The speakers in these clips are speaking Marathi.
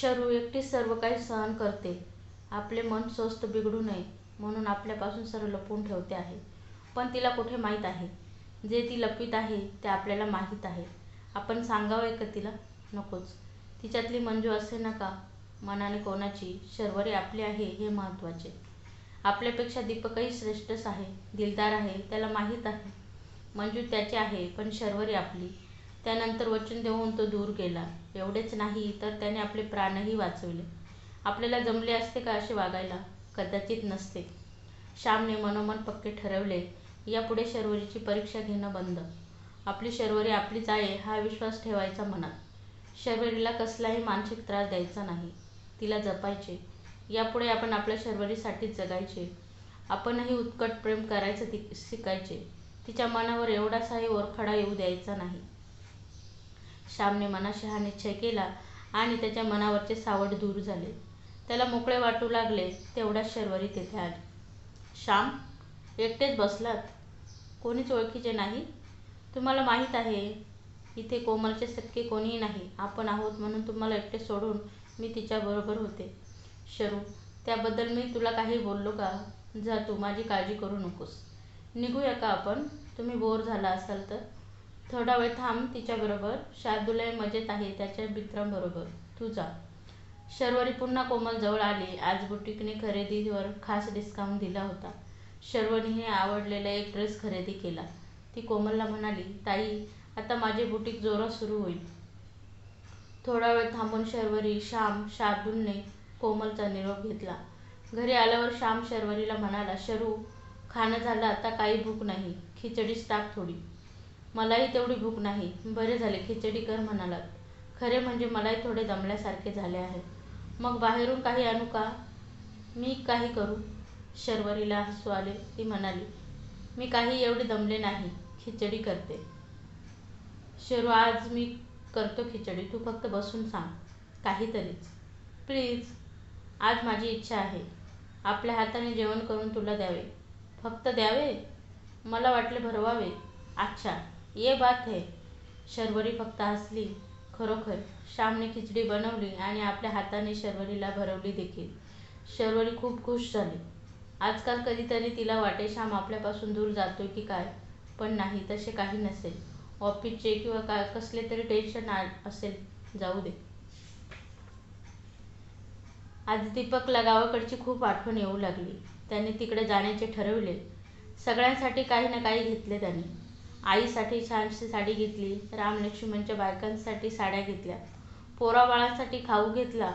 शरू एकटीच सर्व काही सहन करते. आपले मन स्वस्त बिघडू नये म्हणून आपल्यापासून सर्व लपवून ठेवते आहे. पण तिला कुठे माहीत आहे? जे ती लपवीत आहे ते आपल्याला माहीत आहे. आपण सांगावं का तिला? नकोच. तिच्यातली मंजू असे नका. मनाने कोणाची? शर्वरी आपली आहे हे महत्त्वाचे. आपल्यापेक्षा दीपकही श्रेष्ठच आहे दिलदार आहे त्याला माहीत आहे. मंजू त्याची आहे पण शर्वरी आपली. त्यानंतर वचन देऊन तो दूर गेला. एवढेच नाही तर त्याने आपले प्राणही वाचवले. आपल्याला जमले असते का असे वागायला? कदाचित नसते. श्यामने मनोमन पक्के ठरवले यापुढे शर्वरीची परीक्षा घेणं बंद. आपली शर्वरी आपलीच आहे हा विश्वास ठेवायचा मनात. शर्वरीला कसलाही मानसिक त्रास द्यायचा नाही. तिला जपायचे. यापुढे आपण आपल्या शर्वरीसाठीच जगायचे. आपणही उत्कट प्रेम करायचं ती शिकायचे. तिच्या मनावर एवढासाही ओरखडा येऊ द्यायचा नाही. श्यामने मनाशी हा निश्चय केला आणि त्याच्या मनावरचे सावट दूर झाले. त्याला मोकळे वाटू लागले तेवढ्याच शर्वरी तेथे आली. श्याम एकटेच बसलात? कोणीच ओळखीचे नाही? तुम्हाला माहीत आहे इथे कोमलचे सतके कोणीही नाही. आपण आहोत म्हणून तुम्हाला एकटे सोडून मी तिच्याबरोबर होते. शरू त्याबद्दल मी तुला काही बोललो का? जा तू माझी काळजी करू नकोस. निघूया का आपण? तुम्ही बोर झाला असाल तर. थोडा वेळ थांब तिच्याबरोबर. शार्दुलय मजेत आहे त्याच्या मित्रांबरोबर. तू जा. शर्वरी पुन्हा कोमल जवळ आली. आज बुटीकने खरेदीवर खास डिस्काउंट दिला होता. शर्वरीने आवडलेला एक ड्रेस खरेदी केला. ती कोमलला म्हणाली ताई आता माझे बुटीक जोरात सुरू होईल. थोडा वेळ थांबून शर्वरी श्याम शार्दूलने कोमलचा निरोप घेतला. घरी आल्यावर श्याम शर्वरीला म्हणाला शरू खाणं झालं आता काही भूक नाही. खिचडीच टाक थोडी. मलाही तेवढी भूक नाही. बरे झाले खिचडी कर म्हणालात. खरे म्हणजे मलाही थोडे दमल्यासारखे झाले आहे. मग बाहेरून काही आणू का? मी काही करू? शर्वरीला हसू आले. ती म्हणाली मी काही एवढे दमले नाही. खिचडी करते. शरू आज मी करतो खिचडी. तू फक्त बसून सांग. काहीतरीच. प्लीज. आज माझी इच्छा आहे. आपल्या हाताने जेवण करून तुला द्यावे. फक्त द्यावे? मला वाटले भरवावे. अच्छा. ये बात है. शर्वरी फक्त हसली खरोखर. श्यामने खिचडी बनवली आणि आपल्या हाताने शर्वरीला भरवली देखील. शर्वरी खूप खुश झाली. आजकाल कधीतरी तिला वाटे श्याम आपल्यापासून दूर जातोय की काय? पण नाही तसे काही नसेल. ऑफिसचे किंवा का कसले तरी टेन्शन असेल. जाऊ दे. आज दीपकला गावाकडची खूप आठवण येऊ लागली. त्याने तिकडे जाण्याचे ठरवले. सगळ्यांसाठी काही ना काही घेतले त्याने. आईसाठी छानशी साडी घेतली राम लक्ष्मणच्या बायकांसाठी साड्या घेतल्या पोराबाळांसाठी खाऊ घेतला.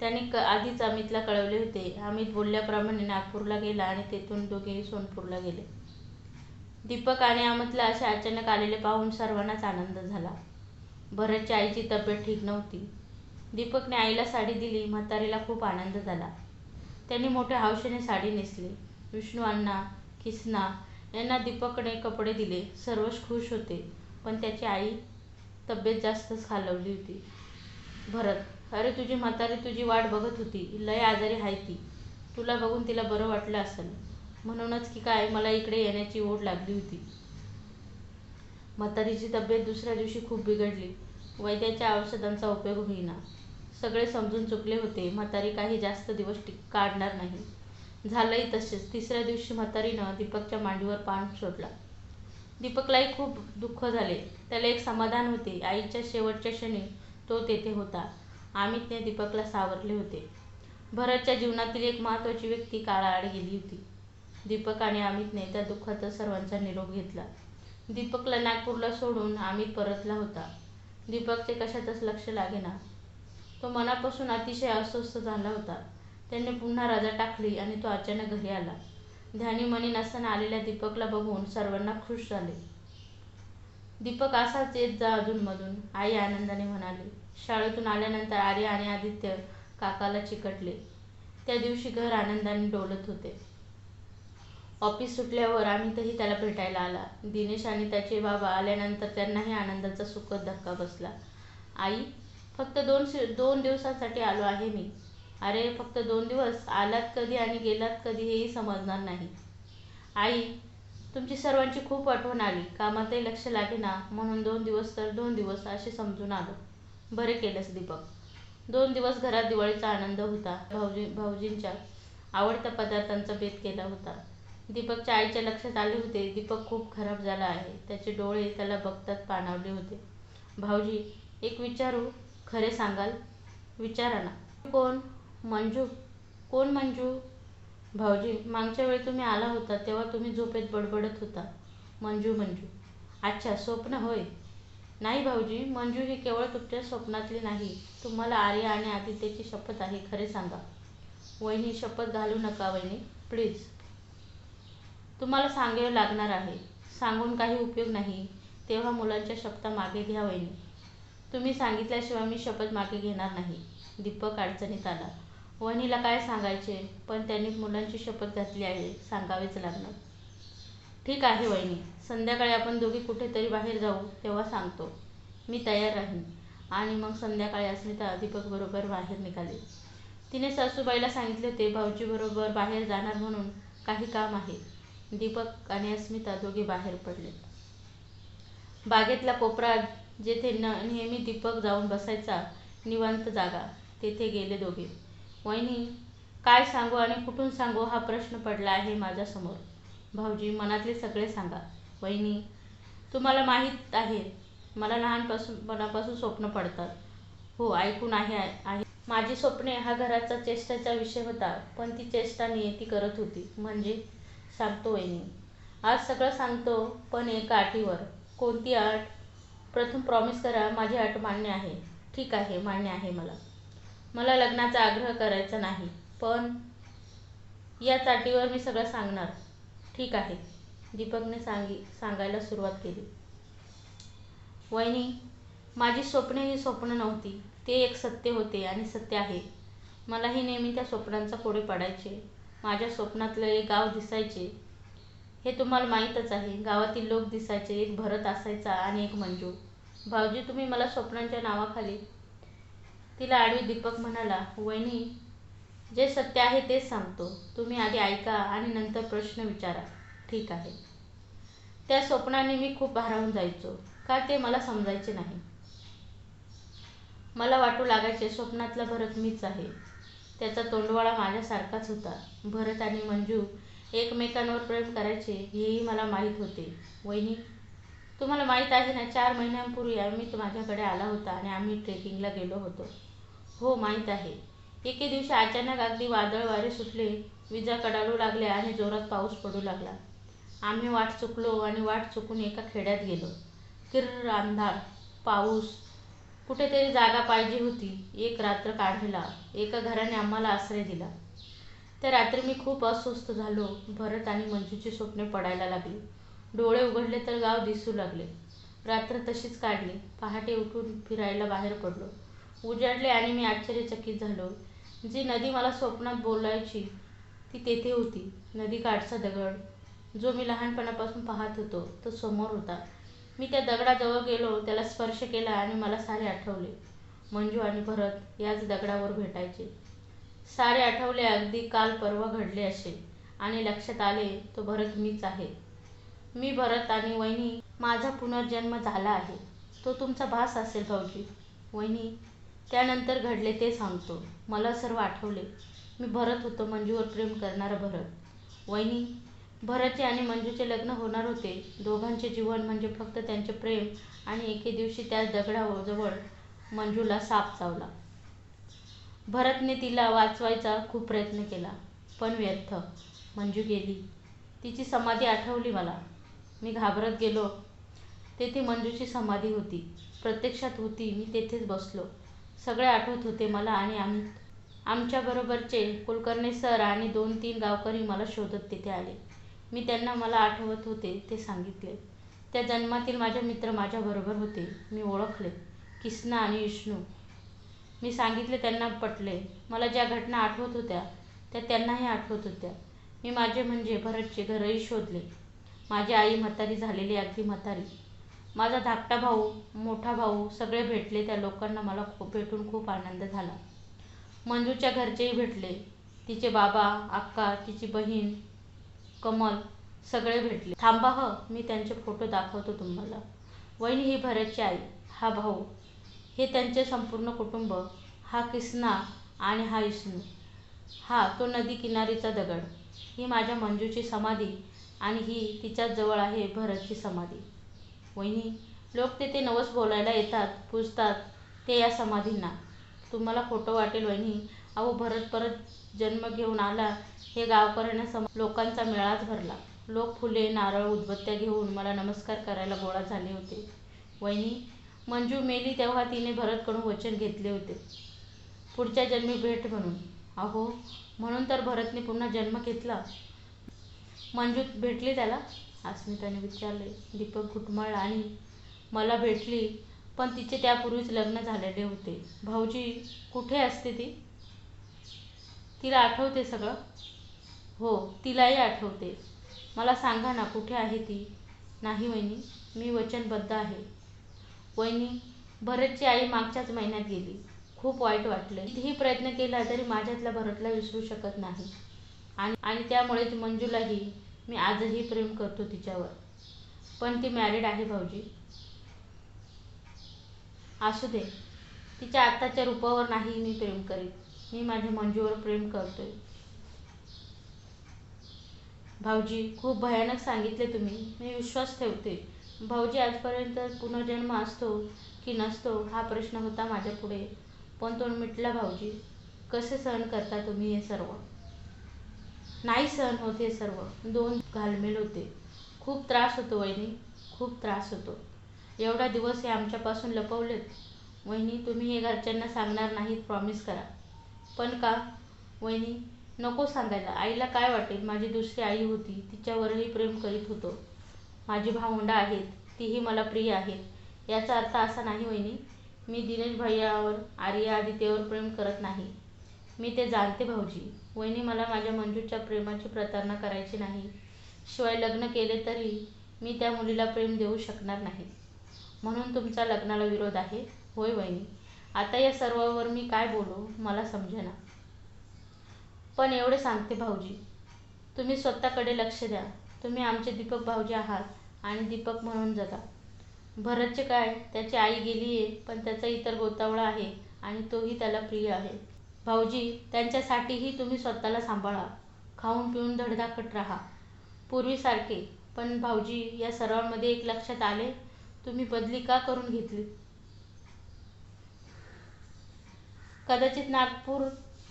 त्याने क आधीच अमितला कळवले होते. अमित बोलल्याप्रमाणे नागपूरला गेला आणि तेथून दोघेही सोनपूरला गेले. दीपक आणि अमितला असे अचानक आलेले पाहून सर्वांनाच आनंद झाला. भरतच्या आईची तब्येत ठीक नव्हती. दीपकने आईला साडी दिली म्हातारीला खूप आनंद झाला. त्यांनी मोठ्या हौशेने साडी नेसली. विष्णू अण्णा किसना यांना दीपकने कपडे दिले. सर्वच खुश होते. पण त्याची आई तब्येत जास्तच खालवली होती. भरत अरे तुझी म्हातारी तुझी वाट बघत होती. लय आजारी आहे ती. तुला बघून तिला बरं वाटलं असेल. म्हणूनच की काय मला इकडे येण्याची ओढ लागली होती. म्हातारीची तब्येत दुसऱ्या दिवशी खूप बिघडली. वैद्याच्या औषधांचा उपयोग होईना. सगळे समजून चुकले होते. म्हातारी काही जास्त दिवस टिक काढणार नाही. झालंही तसेच. तिसऱ्या दिवशी म्हातारीनं दीपकच्या मांडीवर पान सोडला. दीपकलाही खूप दुःख झाले. त्याला एक समाधान होते. आईच्या शेवटच्या क्षणी तो तेथे होता. अमितने दीपकला सावरले होते. भरतच्या जीवनातील एक महत्त्वाची व्यक्ती काळाआड गेली होती. दीपक आणि अमितने त्या दुःखाचा सर्वांचा निरोप घेतला. दीपकला नागपूरला सोडून अमित परतला होता. दीपकचे कशातच लक्ष लागेना. तो मनापासून अतिशय अस्वस्थ झाला होता. त्याने पुन्हा रजा टाकली आणि तो अचानक घरी आला. ध्यानी मनी नसताना आलेल्या दीपकला बघून सर्वांना खुश झाले. दीपक असाच येत जा अधूनमधून आई आनंदाने म्हणाली. शाळेतून आल्यानंतर आर्य आणि आदित्य काकाला चिकटले. त्या दिवशी घर आनंदाने डोलत होते. ऑफिस सुटल्यावर अमितही त्याला भेटायला आला. दिनेश आणि त्याचे बाबा आल्यानंतर त्यांनाही आनंदाचा सुखद धक्का बसला. आई फक्त दोन दोन दिवसांसाठी आलो आहे मी. अरे फक्त दोन दिवस आलात कधी आणि गेलात कधी हेही समजणार नाही. आई तुमची सर्वांची खूप आठवण आली. कामातही लक्ष लागेना. म्हणून दोन दिवस तर दोन दिवस असे समजून आलो. बरे केलंस दीपक. दोन दिवस घरात दिवाळीचा आनंद होता. भाऊजी भाऊजींच्या आवडत्या पदार्थांचा बेत केला होता. दीपकच्या आईच्या लक्षात आले होते दीपक खूप खराब झाला आहे. त्याचे डोळे त्याला बघतात पाणावले होते. भाऊजी एक विचारू खरे सांगाल? विचारा ना. कोण? मंजू? कोण मंजू? भाऊजी मागच्या वेळी तुम्ही आला होता तेव्हा तुम्ही झोपेत बडबडत होता. मंजू मंजू. अच्छा स्वप्न होय. नाही भाऊजी मंजू ही केवळ तुमच्या स्वप्नातली नाही. तुम्हाला आर्या आणि आदित्यची शपथ आहे खरे सांगा. वहिनी शपथ घालू नका वहिनी प्लीज तुम्हाला सांगावे लागणार आहे. सांगून काही उपयोग नाही. तेव्हा मुलांच्या शपथा मागे घ्या वहिनी. तुम्ही सांगितल्याशिवाय मी शपथ मागे घेणार नाही. दीपक अडचणीत आला. वहिनीला काय सांगायचे? पण त्यांनी मुलांची शपथ घातली आहे. सांगावेच लागणार. ठीक आहे वहिनी. संध्याकाळी आपण दोघी कुठेतरी बाहेर जाऊ तेव्हा सांगतो. मी तयार राहीन. आणि मग संध्याकाळी अस्मिता दीपकबरोबर बाहेर निघाली. तिने सासूबाईला सांगितले होते भाऊजीबरोबर बाहेर जाणार म्हणून काही काम आहे. दीपक आणि अस्मिता दोघे बाहेर पडले. बागेतला कोपरा जेथे न नेहमी दीपक जाऊन बसायचा निवांत जागा तेथे गेले दोघे. वहिनी काय सांगू आणि कुठून सांगू हा प्रश्न पडला आहे माझ्यासमोर. भाऊजी मनातले सगळे सांगा. वहिनी तुम्हाला माहीत आहे मला लहानपासून मनापासून स्वप्न पडतात. हो ऐकून आहे आहे. माझी स्वप्ने हा घराचा चेष्टाचा विषय होता पण ती चेष्टा नियती करत होती. म्हणजे सांगतो वहिनी आज सगळं सांगतो पण एका अटीवर. कोणती अट? प्रथम प्रॉमिस करा माझी अट मान्य आहे. ठीक आहे मान्य आहे मला. मला लग्नाचा आग्रह करायचा नाही. पण याच अटीवर मी सगळं सांगणार. ठीक आहे. दीपकने सांगी सांगायला सुरुवात केली. वहिनी माझी स्वप्ने ही स्वप्न नव्हती. ते एक सत्य होते आणि सत्य आहे. मलाही नेहमी त्या स्वप्नांचा पुढे पडायचे. माझ्या स्वप्नातलं एक गाव दिसायचे. हे तुम्हाला माहीतच आहे. गावातील लोक दिसायचे. एक भरत असायचा आणि एक मंजू. भाऊजी तुम्ही मला स्वप्नांच्या नावाखाली तिला आडवी दीपक म्हणाला वहिनी जे सत्य आहे तेच सांगतो. तुम्ही आधी ऐका आणि नंतर प्रश्न विचारा. ठीक आहे. त्या स्वप्नाने मी खूप भारावून जायचो का ते मला समजायचे नाही. मला वाटू लागायचे स्वप्नातला भरत मीच आहे. त्याचा तोंडवाळा माझ्यासारखाच होता. भरत आणि मंजू एकमेकांवर प्रेम करायचे हेही मला माहीत होते. वहिनी तुम्हाला माहीत आहे ना चार महिन्यांपूर्वी अमित माझ्याकडे आला होता आणि आम्ही ट्रेकिंगला गेलो होतो. हो माहीत आहे. एके दिवशी अचानक अगदी वादळ वारे सुटले विजा कडाडू लागल्या आणि जोरात पाऊस पडू लागला. आम्ही वाट चुकलो आणि वाट चुकून एका खेड्यात गेलो. किर्र अंधार पाऊस कुठेतरी जागा पाहिजे होती. एक रात्र काढायला एका घराने आम्हाला आश्रय दिला. त्या रात्री मी खूप अस्वस्थ झालो. भरत आणि मंजूची स्वप्ने पडायला लागली. डोळे उघडले तर गाव दिसू लागले. रात्र तशीच काढली. पहाटे उठून फिरायला बाहेर पडलो. उजाडले आणि मी आश्चर्यचकित झालो. जी नदी मला स्वप्नात बोलायची ती तेथे होती. नदीकाठचा दगड. जो मी लहानपणापासून पाहत होतो तो समोर होता. मी त्या दगडाजवळ गेलो त्याला स्पर्श केला आणि मला सारे आठवले. मंजू आणि भरत याच दगडावर भेटायचे. सारे आठवले अगदी काल परवा घडले असे. आणि लक्षात आले तो भरत मीच आहे. मी भरत आणि वहिनी माझा पुनर्जन्म झाला आहे. तो तुमचा भास असेल भाऊजी. वहिनी त्यानंतर घडले ते सांगतो. मला सर्व आठवले मी भरत होतो मंजूवर प्रेम करणारा भरत. वहिनी भरतचे आणि मंजूचे लग्न होणार होते. दोघांचे जीवन म्हणजे फक्त त्यांचे प्रेम आणि एके दिवशी त्या दगडाजवळ मंजूला साप चावला. भरतने तिला वाचवायचा खूप प्रयत्न केला पण व्यर्थ. मंजू गेली. तिची समाधी आठवली मला. मी घाबरत गेलो. तेथे मंजूची समाधी होती. प्रत्यक्षात होती. मी तेथेच बसलो. सगळे आठवत होते मला आणि आम आमच्याबरोबरचे कुलकर्णी सर आणि दोन तीन गावकरी मला शोधत तिथे आले. मी त्यांना मला आठवत होते ते सांगितले. त्या जन्मातील माझे मित्र माझ्याबरोबर होते. मी ओळखले. किसना आणि विष्णू. मी सांगितले त्यांना पटले. मला ज्या घटना आठवत होत्या त्या त्यांनाही आठवत होत्या. मी माझे म्हणजे भरतचे घरही शोधले. माझी आई म्हातारी झालेली अगदी म्हातारी. माझा धाकटा भाऊ मोठा भाऊ सगळे भेटले त्या लोकांना मला खूप भेटून खूप आनंद झाला. मंजूच्या घरचेही भेटले. तिचे बाबा अक्का तिची बहीण कमल सगळे भेटले. थांबा ह मी त्यांचे फोटो दाखवतो तुम्हाला. वहिनी ही भरतची आई हा भाऊ. हे त्यांचे संपूर्ण कुटुंब हा किसना आणि हा विष्णू. हा तो नदी किनारीचा दगड. ही माझ्या मंजूची समाधी आणि ही तिच्याच जवळ आहे भरतची समाधी. वहिनी लोक तेथे नवस बोलायला येतात पूजतात ते या समाधींना. तुम्हाला खोटं वाटेल वहिनी अहो भरत परत जन्म घेऊन आला हे गावकऱ्यांना लोकांचा मेळाच भरला. लोक फुले नारळ उदबत्त्या घेऊन मला नमस्कार करायला गोळा झाले होते. वहिनी मंजू मेली तेव्हा तिने भरतकडून वचन घेतले होते. पुढच्या जन्मी भेट म्हणून. अहो म्हणून तर भरतने पुन्हा जन्म घेतला. मंजू भेटली त्याला? अस्मिताने विचारले दीपक घुटमळला आणि मला भेटली पण तिचे त्यापूर्वीच लग्न झालेले होते. भाऊजी कुठे असते ती? तिला आठवते सगळं. हो तिलाही आठवते. मला सांगा ना कुठे आहे ती? नाही वहिनी मी वचनबद्ध आहे. वहिनी भरतची आई मागच्याच महिन्यात गेली. खूप वाईट वाटले कितीही प्रयत्न केला तरी माझ्यातल्या भरतला विसरू शकत नाही. आणि आणि त्यामुळेच मंजूलाही मी आजही प्रेम करतो तिच्यावर. पण ती मॅरिड आहे भाऊजी. असू दे. तिच्या आत्ताच्या रूपावर नाही मी प्रेम करीत. मी माझ्या मंजूवर प्रेम करतोय. भाऊजी खूप भयानक सांगितले तुम्ही. मी विश्वास ठेवते. भाऊजी आजपर्यंत पुनर्जन्म असतो की नसतो हा प्रश्न होता माझ्यापुढे पण तो मिटला भाऊजी. कसे सहन करता तुम्ही हे सर्व? नाही सहन होते सर्व. दोन घालमेल होते. खूप त्रास होतो वहिनी. खूप त्रास होतो. एवढा दिवस हे आमच्यापासून लपवलेत. वहिनी तुम्ही हे घरच्यांना सांगणार नाहीत प्रॉमिस करा. पण का? वहिनी नको सांगायला. आईला काय वाटेल? माझी दुसरी आई होती. तिच्यावरही प्रेम करीत होतो. माझी भावंडा आहेत. तीही मला प्रिय आहेत. याचा अर्थ असा नाही वहिनी. मी दिनेश भैयावर आर्या आदित्यवर प्रेम करत नाही. मी ते जाणते भाऊजी. वहिनी मला माझ्या मंजूच्या प्रेमाची प्रतारणा करायची नाही. शिवाय लग्न केले तरी मी त्या मुलीला प्रेम देऊ शकणार नाही. म्हणून तुमचा लग्नाला विरोध आहे. होय वहिनी. आता या सर्वावर मी काय बोलू मला समजेना. पण एवढे सांगते भाऊजी. तुम्ही स्वतःकडे लक्ष द्या. तुम्ही आमचे दीपक भाऊजी आहात आणि दीपक म्हणून जगा. भरतचे काय? त्याची आई गेली आहे पण त्याचा इतर गोतावळा आहे आणि तोही त्याला प्रिय आहे. भाऊजी त्यांच्यासाठीही तुम्ही स्वतःला सांभाळा. खाऊन पिऊन धडधाकट राहा. पूर्वीसारखे पण भाऊजी या सर्वांमध्ये एक लक्षात आले. तुम्ही बदली का करून घेतली? कदाचित नागपूर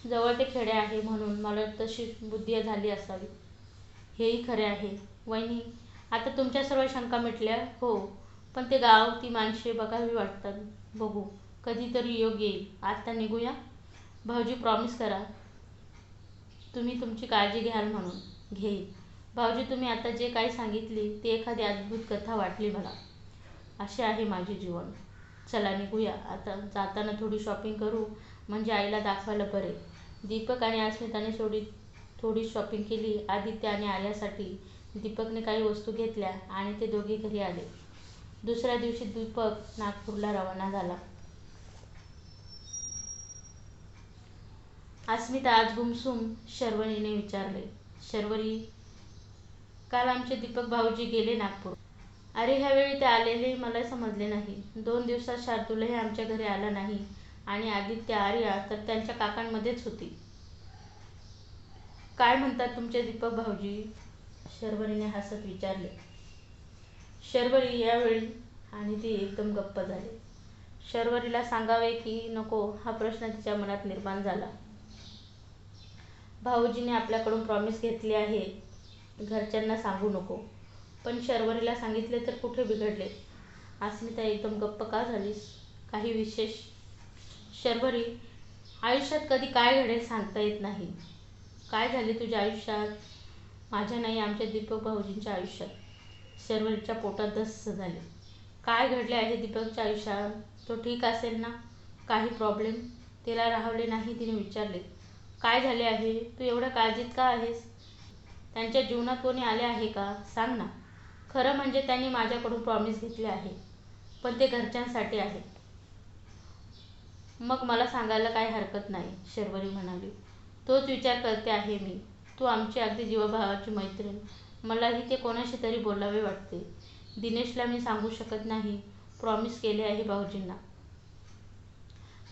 जवळ ते खेडे आहे म्हणून मला तशी बुद्धी झाली असावी. हेही खरे आहे. वहिनी आता तुमच्या सर्व शंका मिटल्या हो. पण ते गाव ती माणसे बघावी वाटतात. बघू कधीतरी योग येईल. आता निघूया. भाऊजी प्रॉमिस करा तुम्ही तुमची काळजी घ्याल म्हणून घेईल. भाऊजी तुम्ही आता जे काही सांगितली ते एखादी अद्भुत कथा वाटली मला. असे आहे माझे जीवन. चला निघूया. आता जाताना थोडी शॉपिंग करू म्हणजे आईला दाखवायला बरे. दीपक आणि अस्मिताने थोडी थोडी शॉपिंग केली. आदित्य आणि आल्यासाठी दीपकने काही वस्तू घेतल्या आणि ते दोघे घरी आले. दुसऱ्या दिवशी दीपक नागपूरला रवाना झाला. अस्मिता आज गुमसुम शर्वरीने विचारले शर्वरी काल आमचे दीपक भाऊजी गेले नागपूर. अरे ह्यावेळी ते आलेले मला समजले नाही. दोन दिवसात शार्दूलही आमच्या घरी आला नाही आणि आदित्य आर्या तर त्यांच्या काकांमध्येच होती. काय म्हणतात तुमचे दीपक भाऊजी? शर्वरीने हसत विचारले. शर्वरी यावेळी आणि ती एकदम गप्प झाली. शर्वरीला सांगावे की नको हा प्रश्न तिच्या मनात निर्माण झाला. भाऊजीने आपल्याकडून प्रॉमिस घेतली आहे. घरच्यांना सांगू नको. पण शर्वरीला सांगितले तर कुठे बिघडले? अस्मिता एकदम गप्प का झालीस? काही विशेष? शर्वरी आयुष्यात कधी काय घडेल सांगता येत नाही. काय झाले तुझ्या आयुष्यात? माझ्या नाही आमच्या दीपक भाऊजींच्या आयुष्यात. शर्वरीच्या पोटात धस्स झाले. काय घडले आहे दीपकच्या आयुष्यात? तो ठीक असेल ना? काही प्रॉब्लेम तिला राहवले नाही तिने विचारले. काय झाले आहे? तू एवढ्या काळजीत का आहेस? त्यांच्या जीवनात कोणी आले आहे का? सांग ना. खरं म्हणजे त्यांनी माझ्याकडून प्रॉमिस घेतले आहे. पण ते घरच्यांसाठी आहे मग मला सांगायला काही हरकत नाही शर्वरी म्हणाली. तोच विचार करते आहे मी. तू आमची अगदी जीवभावाची मैत्रीण. मलाही ते कोणाशी तरी बोलावे वाटते. दिनेशला मी सांगू शकत नाही. प्रॉमिस केले आहे भाऊजींना.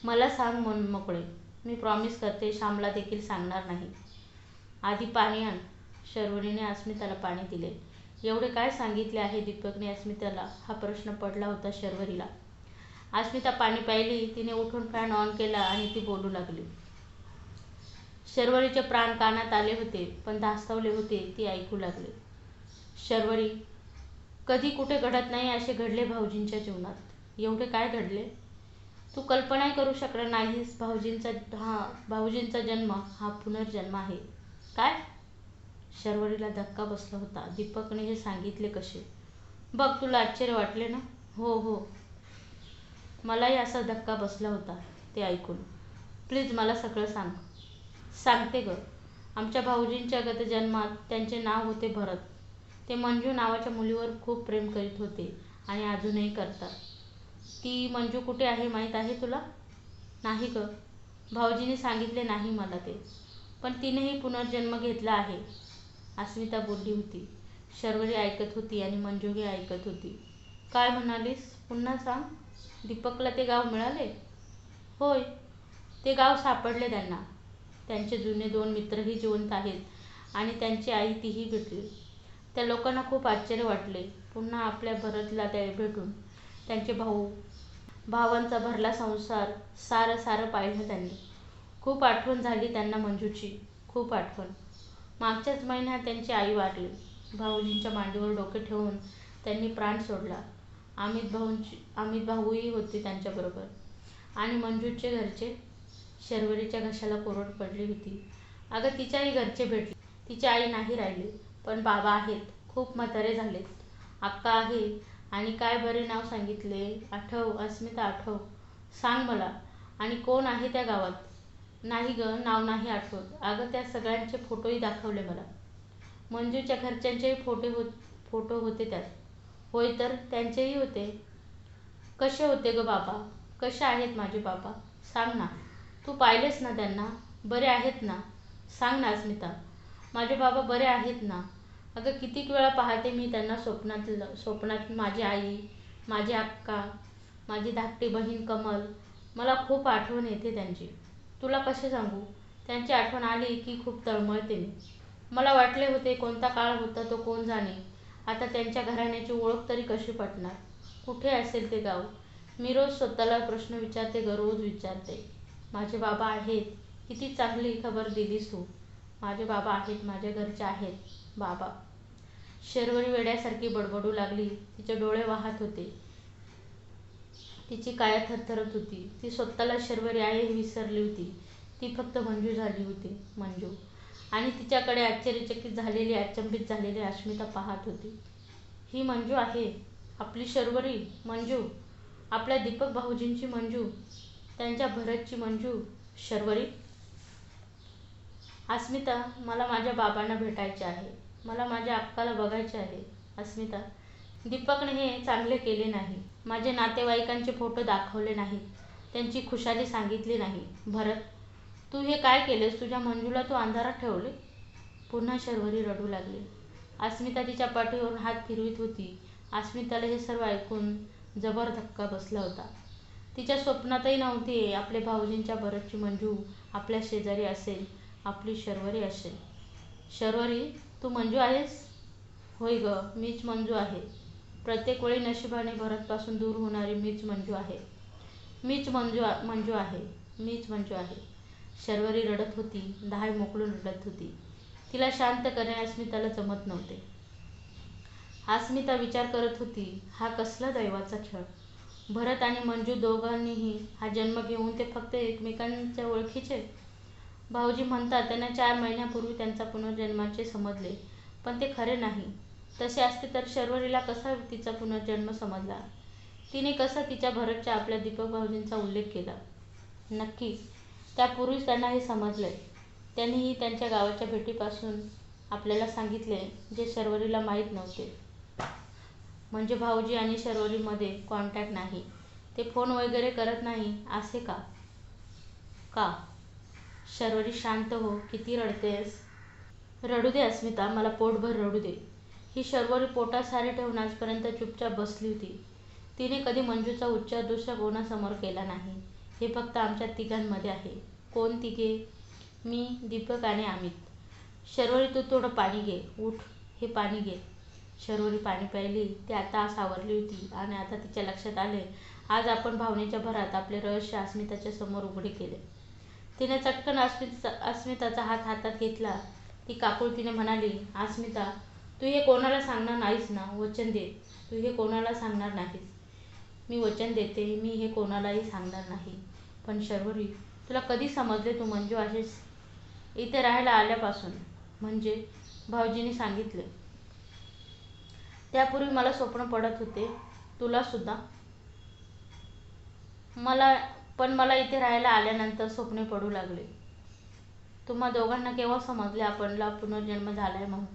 मला सांग मन मोकळे मी प्रॉमिस करते श्यामला देखील सांगणार नाही. आधी पाणी आण. शर्वरीने अस्मिताला पाणी दिले. एवढे काय सांगितले आहे दीपकने अस्मिताला? हा प्रश्न पडला होता शर्वरीला. अस्मिता पाणी पाहिली तिने उठून फॅन ऑन केला आणि ती बोलू लागली. शर्वरीचे प्राण कानात आले होते पण धास्तवले होते ती ऐकू लागली. शर्वरी कधी कुठे घडत नाही असे घडले भाऊजींच्या जीवनात. एवढे काय घडले? तू कल्पनाही करू शकणार नाहीस भाऊजींचा हा भाऊजींचा जन्म हा पुनर्जन्म आहे. काय? शर्वरीला धक्का बसला होता. दीपकने हे सांगितले कसे? बघ तुला आश्चर्य वाटले ना? हो हो. मलाही असा धक्का बसला होता ते ऐकून. प्लीज मला सगळं सांग. सांगते ग. आमच्या भाऊजींच्या गत जन्मात त्यांचे नाव होते भरत. ते मंजू नावाच्या मुलीवर खूप प्रेम करीत होते आणि अजूनही करतात. ती मंजू कुठे आहे माहीत आहे तुला? नाही ग. भाऊजीने सांगितले नाही मला ते. पण तिनेही पुनर्जन्म घेतला आहे. अस्मिता बोलली होती. शर्वरी ऐकत होती आणि मंजूही ऐकत होती. काय म्हणालीस? पुन्हा सांग. दीपकला ते गाव मिळाले? होय. ते गाव सापडले त्यांना. त्यांचे जुने दोन मित्रही जिवंत आहेत आणि त्यांची आई तीही भेटली. त्या लोकांना खूप आश्चर्य वाटले. पुन्हा आपल्या भरतला त्या भेटून. त्यांचे भाऊ भावांचा भरला संसार सारं सारं पाहिलं त्यांनी. खूप आठवण झाली त्यांना मंजूची. खूप आठवण. मागच्याच महिन्यात त्यांची आई वारली. भाऊजींच्या मांडीवर डोके ठेवून त्यांनी प्राण सोडला. अमित भाऊंची अमित भाऊही होते त्यांच्याबरोबर. आणि मंजूचे घरचे शर्वरीच्या घशाला कोरड पडली होती अगं तिच्याही घरचे भेटले. तिची आई नाही राहिली पण बाबा आहेत. खूप म्हातारे झालेत. अक्का आहे आणि काय बरे नाव सांगितले? आठव अस्मिता आठव. सांग मला. आणि कोण आहे त्या गावात? नाही ग नाव नाही आठवत. अगं त्या सगळ्यांचे फोटोही दाखवले मला. मंजूच्या घरच्यांचेही फोटो हो फोटो होते त्यात. होय तर त्यांचेही होते. कसे होते ग बाबा? कसे आहेत माझे बाबा? सांग ना. तू पाहिलेस ना त्यांना? बरे आहेत ना? सांग ना अस्मिता. माझे बाबा बरे आहेत ना? अगं कितीक वेळा पाहते मी त्यांना स्वप्नात स्वप्नात माझी आई माझी अक्का माझी धाकटी बहीण कमल. मला खूप आठवण येते त्यांची. तुला कसे सांगू? त्यांची आठवण आली की खूप तळमळते मी. मला वाटले होते कोणता काळ होता तो कोण जाणे. आता त्यांच्या घराण्याची ओळख तरी कशी पटणार? कुठे असेल ते गाव? मी रोज स्वतःला प्रश्न विचारते ग रोज विचारते. माझे बाबा आहेत. किती चांगली खबर दिलीस तू. माझे बाबा आहेत माझ्या घरचे आहेत बाबा. शर्वरी वेड्यासारखी बडबडू लागली तिचे डोळे वाहत होते. तिची काया थरथरत होती. ती स्वतःला शर्वरी आहे हे विसरली होती. ती फक्त मंजू झाली होती मंजू. आणि तिच्याकडे आश्चर्यचकित झालेली अचंबित झालेली अस्मिता पाहत होती. ही मंजू आहे. आपली शर्वरी मंजू. आपल्या दीपक भाऊजींची मंजू. त्यांच्या भरतची मंजू शर्वरी अस्मिता मला माझ्या बाबांना भेटायचे आहे. मला माझ्या अक्काला बघायचे आहे. अस्मिता दीपकने हे चांगले केले नाही. माझे नातेवाईकांचे फोटो दाखवले नाहीत. त्यांची खुशाली सांगितली नाही. भरत तू हे काय केलेस? तुझ्या मंजूला तू अंधारात ठेवले? पुन्हा शर्वरी रडू लागली. अस्मिता तिच्या पाठीवरून हात फिरवीत होती. अस्मिताला हे सर्व ऐकून जबर धक्का बसला होता. तिच्या स्वप्नातही नव्हती. आपले भाऊजींच्या भरतची मंजू आपल्या शेजारी असेल. आपली शर्वरी असेल. शर्वरी तू मंजू आहेस? होय ग मीच मंजू आहे. प्रत्येक वेळी नशिबाने भरतपासून दूर होणारी मीच मंजू आहे. मीच मंजू मंजू आहे. मीच मंजू आहे. शर्वरी रडत होती दहाय मोकळून रडत होती. तिला शांत करणे अस्मिताला जमत नव्हते. अस्मिता विचार करत होती हा कसला दैवाचा खेळ? भरत आणि मंजू दोघांनीही हा जन्म घेऊन ते फक्त एकमेकांच्या ओळखीचे? भाऊजी म्हणतात त्यांना चार महिन्यापूर्वी त्यांचा पुनर्जन्माचे समजले पण ते खरे नाही. तसे असते तर शर्वरीला कसा तिचा पुनर्जन्म समजला? तिने कसा तिच्या भरतच्या आपल्या दीपक भाऊजींचा उल्लेख केला? नक्की. त्यापूर्वीच त्यांना हे समजले. त्यांनीही त्यांच्या गावाच्या भेटीपासून आपल्याला सांगितले जे शर्वरीला माहीत नव्हते. म्हणजे भाऊजी आणि शर्वरीमध्ये कॉन्टॅक्ट नाही. ते फोन वगैरे करत नाही असे का? का? शर्वरी शांत हो किती रडतेस? रडू दे अस्मिता मला पोटभर रडू दे. ही शर्वरी पोटात सारे ठेवून आजपर्यंत चुपचाप बसली होती. तिने कधी मंजूचा उच्चार दुसऱ्या कोणासमोर केला नाही. हे फक्त आमच्या तिघांमध्ये आहे. कोण तिघे? मी दीपक आणि अमित. शर्वरी तू थोडं पाणी घे. उठ. हे पाणी घे. शर्वरी पाणी प्यायली. ती आता सावरली होती आणि आता तिच्या लक्षात आले. आज आपण भावनेच्या भरात आपले रहस्य अस्मिताच्या समोर उघडे केले. तिने चटकन अस्मिता अस्मिताचा हात हातात घेतला. ती काकुळतीने म्हणाली अस्मिता तू हे कोणाला सांगणार नाहीस ना? वचन दे. तू हे कोणाला सांगणार नाहीस? मी वचन देते मी हे कोणालाही सांगणार नाही. पण शर्वरी तुला कधी समजले तू मंजू आहेस इथे राहायला आल्यापासून. म्हणजे भाऊजीने सांगितले. त्यापूर्वी मला स्वप्न पडत होते. तुला सुद्धा. मला पण मला इथे राहायला आल्यानंतर स्वप्ने पडू लागले. तुम्हा दोघांना केव्हा समजले आपणला पुनर्जन्म झालाय म्हणून?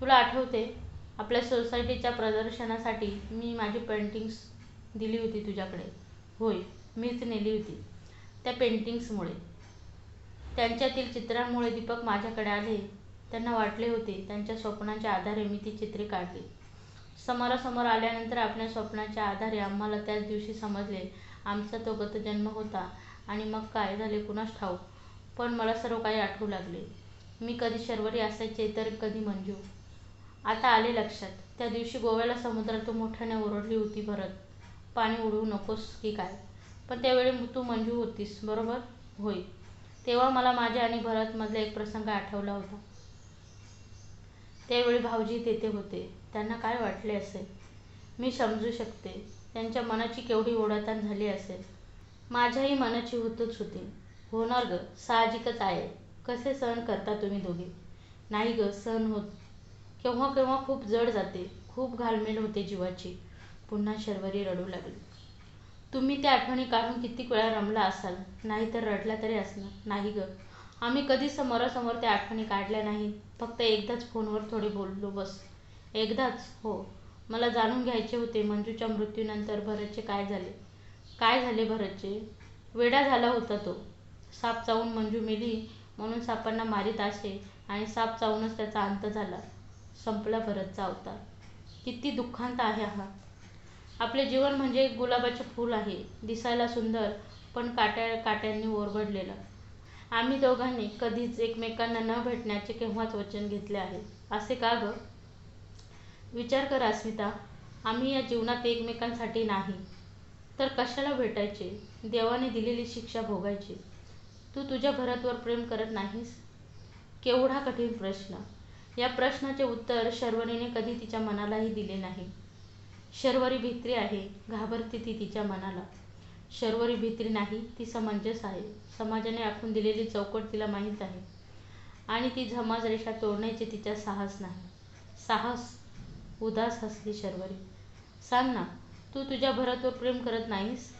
तुला आठवते आपल्या सोसायटीच्या प्रदर्शनासाठी मी माझी पेंटिंग्स दिली होती तुझ्याकडे. होय मीच नेली होती. त्या पेंटिंग्समुळे. त्यांच्यातील चित्रांमुळे दीपक माझ्याकडे आले. त्यांना वाटले होते त्यांच्या स्वप्नांच्या आधारे मी ती चित्रे काढली. समोरासमोर आल्यानंतर आपल्या स्वप्नाच्या आधारे आम्हाला त्याच दिवशी समजले आमचा तो गतजन्म होता आणि मग काय झाले कुणास ठाऊक. पण मला सर्व काही आठवू लागले. मी कधी शर्वरी असायचे तर कधी मंजू. आता आले लक्षात. त्या दिवशी गोव्याला समुद्रात तू मोठ्याने ओरडली होती भरत. पाणी उडवू नकोस की काय? पण त्यावेळी तू मंजू होतीस बरोबर? होय. तेव्हा मला माझ्या आणि भरतमधला एक प्रसंग आठवला होता. त्यावेळी भाऊजी तेथे होते. त्यांना काय वाटले असेल? मी समजू शकते. त्यांच्या मनाची केवढी ओढाताण झाली असेल? माझ्याही मनाची होतच होती होणार ग साहजिकच आहे. कसे सहन करता तुम्ही दोघे? नाही ग सहन होत. केव्हा केव्हा खूप जड जाते. खूप घालमेल होते जीवाची. पुन्हा शर्वरी रडू लागली. तुम्ही त्या आठवणी काढून किती वेळा रमला असाल? नाही तर रडला तरी असणार. नाही ग. आम्ही कधी समोरासमोर त्या आठवणी काढल्या नाही. फक्त एकदाच फोनवर थोडे बोललो बस. एकदाच? हो. मला जाणून घ्यायचे होते मंजूच्या मृत्यूनंतर भरतचे काय झाले. काय झाले भरतचे? वेडा झाला होता तो. साप चावून मंजू मेली म्हणून सापांना मारीत असे आणि साप चावूनच त्याचा अंत झाला. संपला भरतचा अवतार. किती दुःखांत आहे हा. आपले जीवन म्हणजे एक गुलाबाचे फूल आहे. दिसायला सुंदर पण काट्या काट्यांनी ओरबडलेलं. आम्ही दोघांनी कधीच एकमेकांना न भेटण्याचे केव्हाच वचन घेतले आहे. असे का ग? विचार कर अस्मिता आम्ही या जीवनात एकमेकांसाठी नाही. तर कशाला भेटायचे? देवाने दिलेली शिक्षा भोगायची. तू तुझ्या भरतवर प्रेम करत नाहीस? केवढा कठीण प्रश्न. या प्रश्नाचे उत्तर शर्वरीने कधी तिच्या मनालाही दिले नाही. शर्वरी भित्री आहे घाबरते ती तिच्या मनाला. शर्वरी भित्री नाही ती समंजस आहे. समाजाने आखून दिलेली चौकट तिला माहीत आहे. आणि ती झमाज रेषा तोडण्याचे तिच्या साहस नाही. साहस उदास हसली शर्वरी. सांग ना तू तुझ्या भरतवर प्रेम करत नाहीस?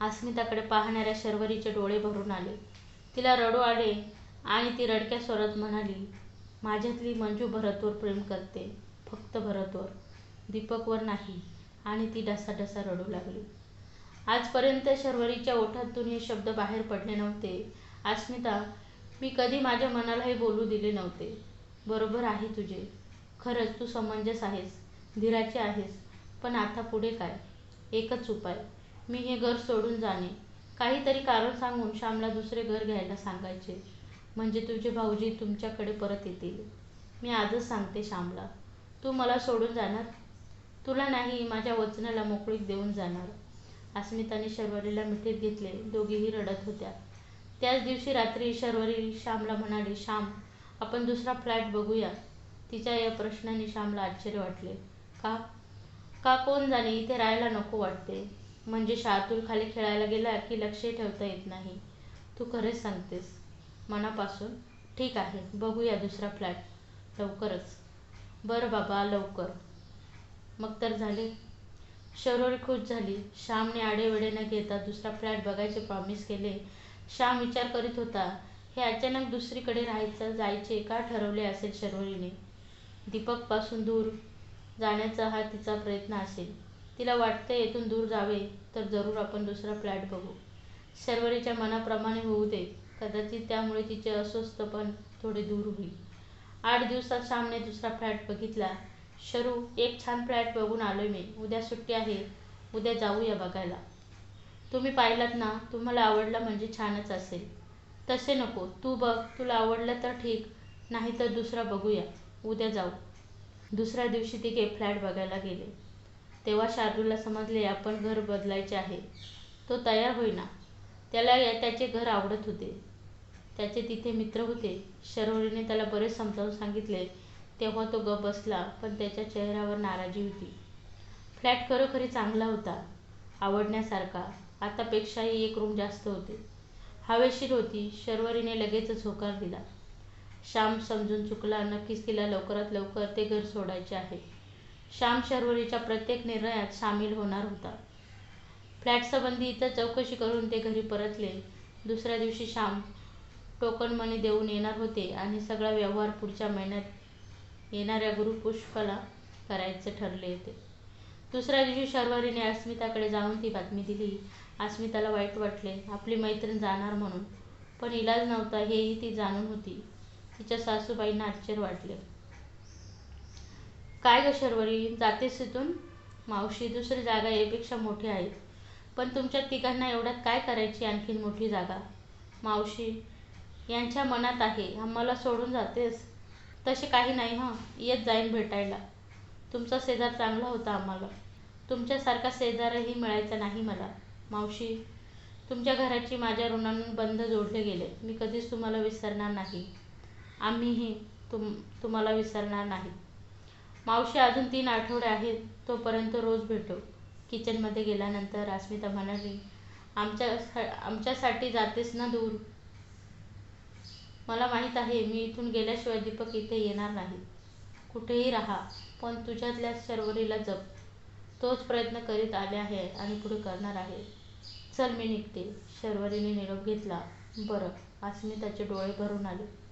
अस्मिताकडे पाहणाऱ्या शर्वरीचे डोळे भरून आले. तिला रडू आले आणि ती रडक्या स्वरात म्हणाली माझ्यातली मंजू भरतवर प्रेम करते फक्त भरतवर. दीपकवर नाही. आणि ती ढसाढसा रडू लागली. आजपर्यंत शर्वरीच्या ओठातून हे शब्द बाहेर पडले नव्हते. अस्मिता मी कधी माझ्या मनालाही बोलू दिले नव्हते. बरोबर आहे तुझे. खरंच तू समंजस आहेस धीराची आहेस. पण आता पुढे काय? एकच उपाय. मी हे घर सोडून जाणे. काहीतरी कारण सांगून श्यामला दुसरे घर घ्यायला सांगायचे. म्हणजे तुझे भाऊजी तुमच्याकडे परत येतील. मी आजच सांगते श्यामला. तू मला सोडून जाणार? तुला नाही माझ्या वचनाला मोकळीक देऊन जाणार. अस्मिताने शर्वरीला मिठीत घेतले. दोघीही रडत होत्या. त्याच दिवशी रात्री शर्वरी श्यामला म्हणाली श्याम आपण दुसरा फ्लॅट बघूया. तिच्या या प्रश्नाने श्यामला आश्चर्य वाटले. का? का कोण जाणे? इथे राहायला नको वाटते. म्हणजे शातूल खाली खेळायला गेला की लक्ष ठेवता येत नाही. तू खरेच सांगतेस. मनापासून? ठीक आहे बघूया दुसरा फ्लॅट. लवकरच. बरं बाबा लवकर. मग तर झाले. शर्वरी खुश झाली. श्यामने आडेवेडे न घेता दुसरा फ्लॅट बघायचे प्रॉमिस केले. श्याम विचार करीत होता हे अचानक दुसरीकडे राहायचं जायचे का ठरवले असेल शरोळीने? दीपकपासून दूर जाण्याचा हा तिचा प्रयत्न असेल. तिला वाटते येथून दूर जावे तर जरूर आपण दुसरा फ्लॅट बघू. शर्वरीच्या मनाप्रमाणे होऊ दे. कदाचित त्यामुळे तिचे अस्वस्थपण थोडे दूर होईल. आठ दिवसात श्यामने दुसरा फ्लॅट बघितला. शरू एक छान फ्लॅट बघून आलोय मी. उद्या सुट्टी आहे. उद्या जाऊया बघायला. तुम्ही पाहिलात ना तुम्हाला आवडला म्हणजे छानच असेल. तसे नको. तू बघ तुला आवडलं तर ठीक. नाही तर दुसरा बघूया. उद्या जाऊ. दुसऱ्या दिवशी तिघे फ्लॅट बघायला गेले. तेव्हा शार्दूलला समजले आपण घर बदलायचे आहे. तो तयार होईना. त्याला या त्याचे घर आवडत होते. त्याचे तिथे मित्र होते. शर्वरीने त्याला बरेच समजावून सांगितले. तेव्हा तो गप बसला पण त्याच्या चेहऱ्यावर नाराजी होती. फ्लॅट खरोखरी चांगला होता आवडण्यासारखा. आतापेक्षाही एक रूम जास्त होते. हवेशीर होती. शर्वरीने लगेचच होकार दिला. श्याम समजून चुकला नक्कीच तिला लवकरात लवकर ते घर सोडायचे आहे. श्याम शर्वरीच्या प्रत्येक निर्णयात सामील होणार होता. फ्लॅटसंबंधी इतर चौकशी करून ते घरी परतले. दुसऱ्या दिवशी श्याम टोकन मनी देऊन येणार होते आणि सगळा व्यवहार पुढच्या महिन्यात येणाऱ्या गुरुपुष्पाला करायचे ठरले होते. दुसऱ्या दिवशी शर्वरीने अस्मिताकडे जाऊन ती बातमी दिली. अस्मिताला वाईट वाटले. आपली मैत्रीण जाणार म्हणून. पण इलाज नव्हता हेही ती जाणून होती. तिच्या सासूबाईंना आश्चर्य वाटले. काय ग शर्वरी? जातेस इथून? मावशी दुसरी जागा यापेक्षा मोठी आहे. पण तुमच्या तिघांना एवढ्यात काय करायची आणखीन मोठी जागा? मावशी यांच्या मनात आहे आम्हाला सोडून जातेस? तसे काही नाही हं? येत जाईन भेटायला. तुमचा शेजार चांगला होता आम्हाला. तुमच्यासारखा शेजारही मिळायचा नाही मला. मावशी तुमच्या घराची माझ्या ऋणांनी बंध जोडले गेले. मी कधीच तुम्हाला विसरणार नाही. आम्हीही तुम तुम्हाला विसरणार नाही. मावशी अजून तीन आठवडे आहेत तोपर्यंत रोज भेटू. किचनमध्ये गेल्यानंतर अस्मिता म्हणाली आमच्या आमच्यासाठी जातेस ना दूर? मला माहीत आहे मी इथून गेल्याशिवाय दीपक इथे येणार नाही. कुठेही राहा पण तुझ्यातल्या शर्वरीला जप. तोच प्रयत्न करीत आले आहे आणि पुढे करणार आहे. चल मी निघते. शर्वरीने निरोप घेतला. बरं. अस्मिताचे डोळे भरून आले.